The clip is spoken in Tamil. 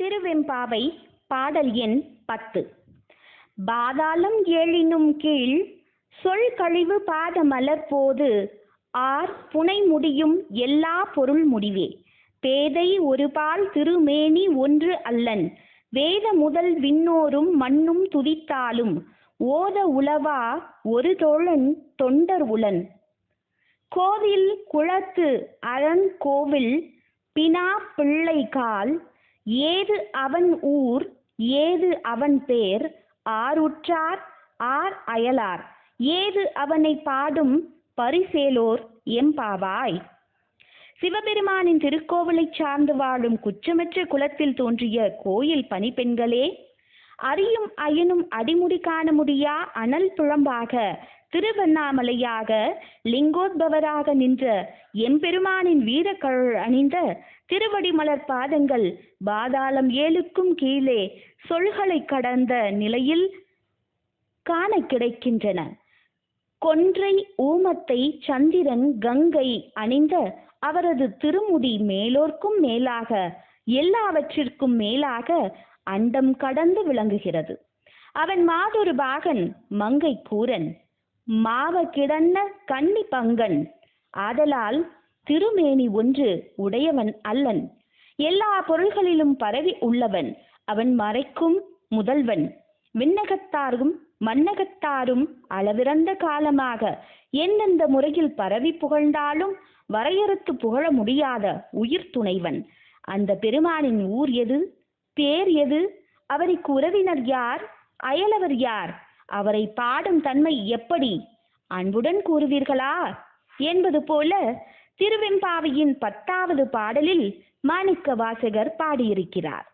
திருவெம்பாவை பாடல் எண் பத்து. பாதாளம் ஏழினும் கீழ் சொல் கழிவு பாத மலர் போது ஆர் புனை முடியும் எல்லா பொருள் முடிவே. பேதை ஒருபால் திருமேனி ஒன்று அல்லன். வேத முதல் விண்ணோரும் மண்ணும் துதித்தாலும் ஓத உளவா ஒரு தோழன் தொண்டர் உளன். கோவில் குளத்து அரண் கோவில் பினா பிள்ளை கால் ஏது அவன் ஊர் ஏது அவன் பேர் ஆருற்றார் ஆர் அயலார். ஏது அவனை பாடும் பரிசேலோர் எம்பாவாய் சிவபெருமானின் திருக்கோவிலைச் சார்ந்து வாழும் குற்றமற்ற குலத்தில் தோன்றிய கோயில் பணிப்பெண்களே அறியும் அயனும் அடிமுடி காண முடியா? அனல் புழம்பாக திருவண்ணாமலையாக லிங்கோத்பவராக நின்ற எம்பெருமானின் வீரக்கழல் அணிந்த திருவடிமலர் பாதங்கள் பாதாளம் ஏழுக்கும் கீழே சொல்களை கடந்த நிலையில் காண கிடைக்கின்றன. கொன்றை ஊமத்தை சந்திரன் கங்கை அணிந்த அவரது திருமுடி மேலோர்க்கும் மேலாக எல்லாவற்றிற்கும் மேலாக அண்டம் கடந்து விளங்குகிறது. அவன் மாதொரு பாகன் மங்கை கூரன் மாவ கிடந்த கன்னி பங்கன். ஆதலால் திருமேனி ஒன்று உடையவன் அல்லன். எல்லா பொருள்களிலும் பரவி உள்ளவன் அவன் மறைக்கும் முதல்வன். விண்ணகத்தாரும் மன்னகத்தாரும் அளவிறந்த காலமாக எந்தெந்த முறையில் பரவி புகழ்ந்தாலும் வரையறுத்து புகழ முடியாத உயிர் துணைவன். அந்த பெருமானின் ஊர் எது? பேர் எது? அவருக்கு உறவினர் யார்? அயலவர் யார்? அவரை பாடும் தன்மை எப்படி? அன்புடன் கூறுவீர்களா? என்பது போல திருவெம்பாவையின் பத்தாவது பாடலில் மாணிக்க வாசகர் பாடியிருக்கிறார்.